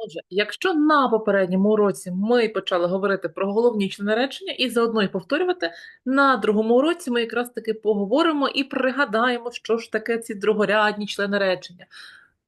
Отже, якщо на попередньому уроці ми почали говорити про головні члени речення і заодно й повторювати, на другому уроці ми якраз таки поговоримо і пригадаємо, що ж таке ці другорядні члени речення,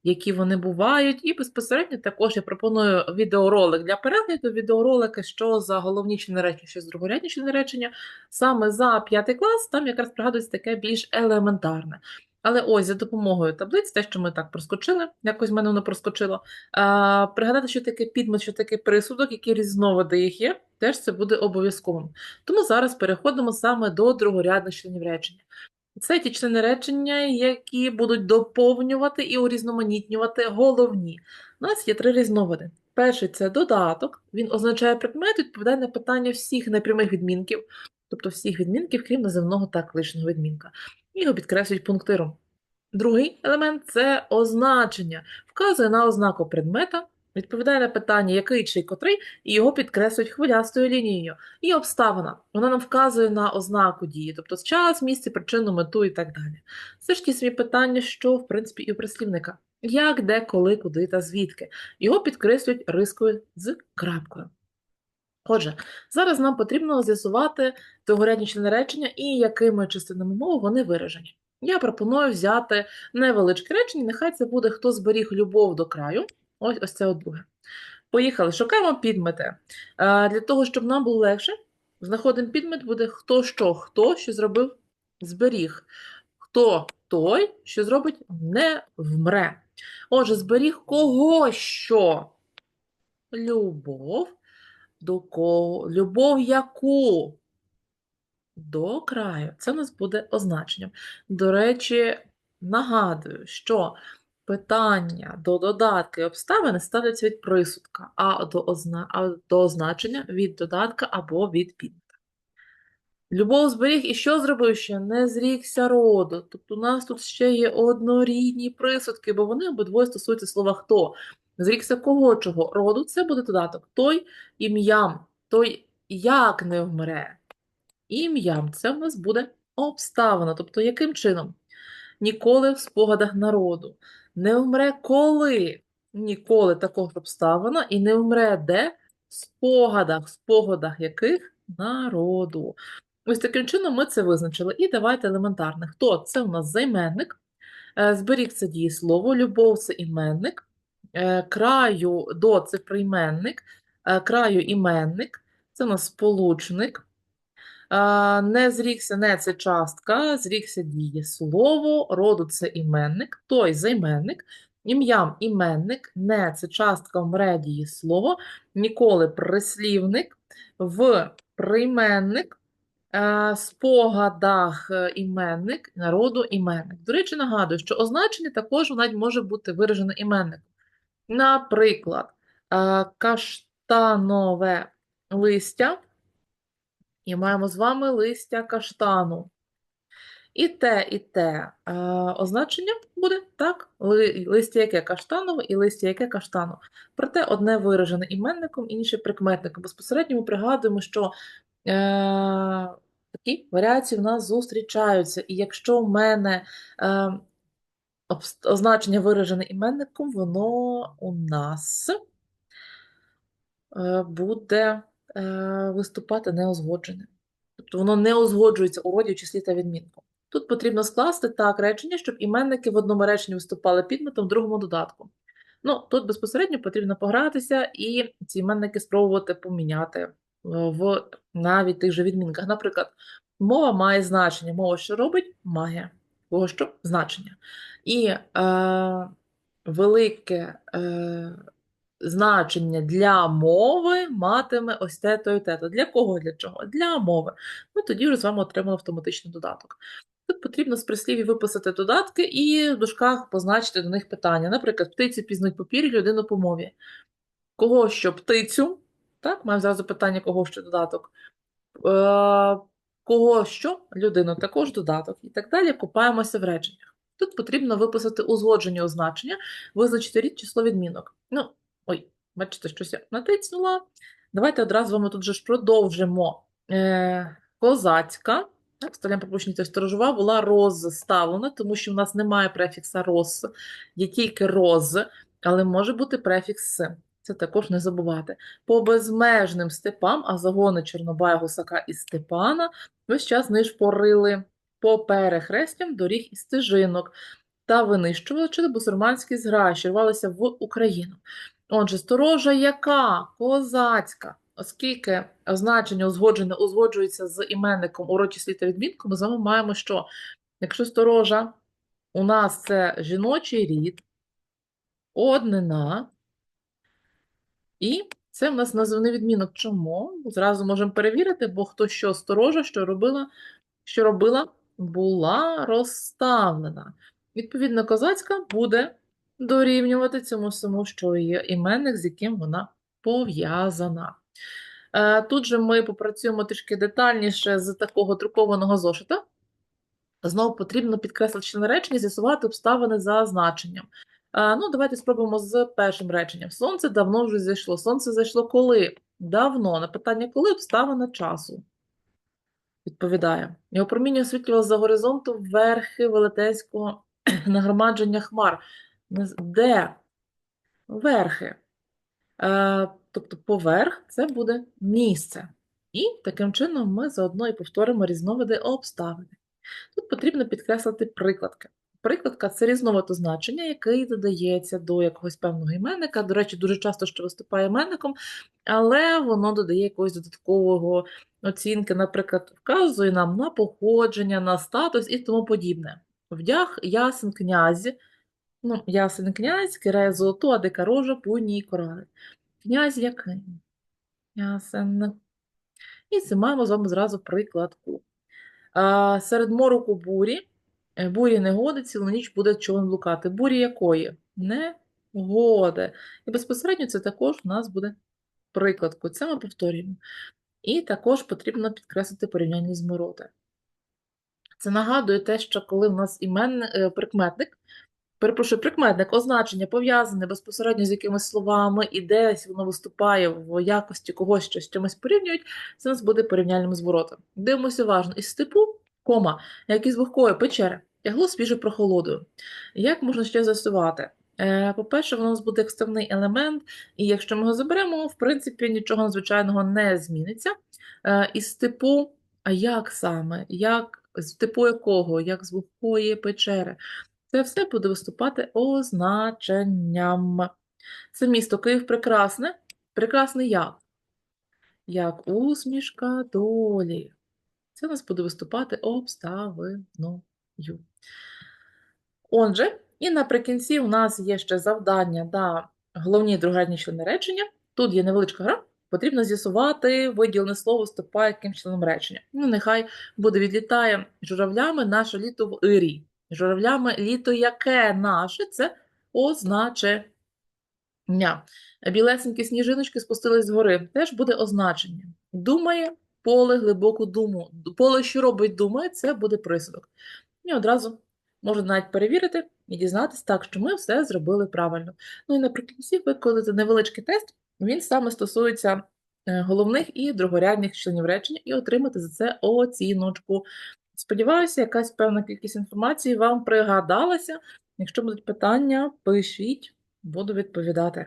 які вони бувають, і безпосередньо також я пропоную відеоролик для перегляду, відеоролики, що за головні члени речення, що за другорядні члени речення, саме за п'ятий клас, там якраз пригадується таке більш елементарне. Але ось за допомогою таблиць, те, що ми так проскочили, якось в мене воно проскочило, а, пригадати, що таке підмет, що таке присудок, які різновиди їх є, теж це буде обов'язковим. Тому зараз переходимо саме до другорядних членів речення. Це ті члени речення, які будуть доповнювати і урізноманітнювати головні. У нас є три різновиди. Перший це додаток, він означає предмет, відповідає на питання всіх непрямих відмінків, тобто всіх відмінків, крім називного та кличного відмінка. Його підкреслюють пунктиром. Другий елемент це означення, вказує на ознаку предмета, відповідає на питання, який чи котрий, і його підкреслюють хвилястою лінією. І обставина. Вона нам вказує на ознаку дії, тобто час, місце, причину, мету і так далі. Це ж ті самі питання, що, в принципі, і у прислівника. Як, де, коли, куди та звідки. Його підкреслюють рискою з крапкою. Отже, зараз нам потрібно з'ясувати другорядні члени речення і якими частинами мови вони виражені. Я пропоную взяти невеличке речення, нехай це буде хто зберіг любов до краю. Ось ось це друге. Поїхали, шукаємо підмети. А, Для того, щоб нам було легше, знаходимо підмет, буде хто що, хто що зробив, зберіг. Хто той, що зробить, не вмре. Отже, зберіг кого що? Любов. До кого? Любов яку? До краю. Це у нас буде означенням. До речі, нагадую, що питання до додатка і обставини ставляться від присудка, а до, озна... а до означення від додатка або від підмета. Любов зберіг і що зробив ще? Не зрікся роду. Тобто у нас тут ще є однорідні присудки, бо вони обидвоє стосуються слова хто. Зрікся кого чого? Роду це буде додаток. Той ім'ям, той як не вмре. Ім'ям це в нас буде обставина. Тобто, яким чином? Ніколи в спогадах народу. Не вмре коли? Ніколи також обставина і не вмре де? В спогадах, в спогадах яких? Народу. Ось таким чином ми це визначили. І давайте елементарне. Хто? Це у нас займенник. Е, Зберіг це дієслово, любов це іменник, краю до це прийменник, е, краю іменник, це у нас сполучник. Е, Не зрікся, не це частка, зрікся дієслово, роду це іменник, той займенник, ім'ям іменник, не це частка вмре дієслово, ніколи прислівник, в прийменник, е, спогадах е, іменник, народу іменник. До речі, нагадую, що означення також навіть може бути виражене іменником. Наприклад, е, каштанове листя, і маємо з вами листя каштану. І те, і те е, означення буде так, листя яке каштанове і листя яке каштану. Проте одне виражене іменником, інше прикметником. Безпосередньо ми пригадуємо, що е, такі варіації в нас зустрічаються. І якщо в мене е, означення виражене іменником, воно у нас е, буде е, виступати неозгодженим. Тобто воно не узгоджується у роді, числі та відмінку. Тут потрібно скласти так речення, щоб іменники в одному реченні виступали підметом, в другому додатку. Ну, тут безпосередньо потрібно погратися і ці іменники спробувати поміняти е, в навіть тих же відмінках. Наприклад, мова має значення. Мова що робить? Має. Кого що? Значення. І е, велике е, значення для мови матиме ось те, то і те. Для кого, для чого? Для мови. Ну, тоді вже з вами отримали автоматичний додаток. Тут потрібно з прислів'я виписати додатки і в дужках позначити до них питання. Наприклад, птиці пізнуть папір, людину по мові. Кого що птицю? Так, маємо зразу питання, кого що додаток. Е, кого що людину, також додаток. І так далі купаємося в реченнях. Тут потрібно виписати узгоджені означення, визначити рід число відмінок. Ну, ой, бачите, щось я натиснула. Давайте одразу вами тут же ж продовжимо. Е, козацька, так, сталям пропущениця сторожова була розставлена, тому що в нас немає префікса роз, є тільки роз, але може бути префікс «с». Це також не забувати. По безмежним степам, а загони Чорнобая, Гусака і Степана весь час нишпорили по перехрестям доріг і стежинок та винищували чи бусурманські зграї, що рвалися в Україну. Отже, сторожа яка? Козацька. Оскільки означення узгоджене узгоджується з іменником урочислі та відмінку, ми з вами маємо, що якщо сторожа у нас це жіночий рід, однина, і це в нас називний відмінок. Чому? Зразу можемо перевірити, бо хто що сторожа, що робила, що робила, була розставлена. Відповідно, козацька буде дорівнювати цьому самому, що є іменник, з яким вона пов'язана. Е, Тут же ми попрацюємо трішки детальніше з такого друкованого зошита. Знову потрібно підкреслити члени речення, з'ясувати обставини за значенням. Е, Ну, давайте спробуємо з першим реченням. Сонце давно вже зайшло. Сонце зайшло коли? Давно. На питання коли обставина часу. Відповідає. Його проміння освітлювало за горизонту верхи велетенського нагромадження хмар. Де? Верхи. Е, тобто поверх це буде місце. І таким чином ми заодно і повторимо різновиди обставини. Тут потрібно підкреслити прикладки. Прикладка це різновид значення, який додається до якогось певного іменника. До речі, дуже часто що виступає іменником, але воно додає якогось додаткового оцінки, наприклад, вказує нам на походження, на статус і тому подібне. Вдяг ясен князь, ну, ясен князь, кирає золоту, а дика рожа, пуні і корали. Князь який? Ясен. І це маємо з вами зразу прикладку. Серед мороку бурі, бурі негоди, цілу ніч буде човен блукати. Бурі якої? Негоди. І безпосередньо це також у нас буде прикладку. Це ми повторюємо. І також потрібно підкреслити порівняння з мороти. Це нагадує те, що коли в нас імен, е, прикметник, перепрошую, прикметник, означення пов'язане безпосередньо з якимись словами, і десь воно виступає в якості когось, що з чимось порівнюють, це у нас буде порівняльним зворотом. Дивимося уважно. Із степу, кома, як із вогкої печери, тягло свіжу прохолодою. Як можна ще з'ясувати? Е, По-перше, воно у нас буде екстремний елемент, і якщо ми його заберемо, в принципі, нічого надзвичайного не зміниться. Е, Із степу, а як саме? Як, з типу якого? Як з вогкої печери? Це все буде виступати означенням. Це місто Київ прекрасне. Прекрасне як? Як усмішка долі. Це у нас буде виступати обставиною. Отже, і наприкінці у нас є ще завдання на головні і члени речення. Тут є невеличка гра. Потрібно з'ясувати виділене слово вступає яким членом речення. Ну, нехай буде відлітає журавлями наше літо в Ірі. Журавлями літо яке наше це означення. Білесенькі сніжиночки спустились з гори. Теж буде означення. Думає поле глибоку думу. Поле, що робить, думає, це буде присудок. І одразу можна навіть перевірити і дізнатися так, що ми все зробили правильно. Ну і наприкінці виконати невеличкий тест, він саме стосується е, головних і другорядних членів речення, і отримати за це оціночку. Сподіваюся, якась певна кількість інформації вам пригадалася. Якщо будуть питання, пишіть, буду відповідати.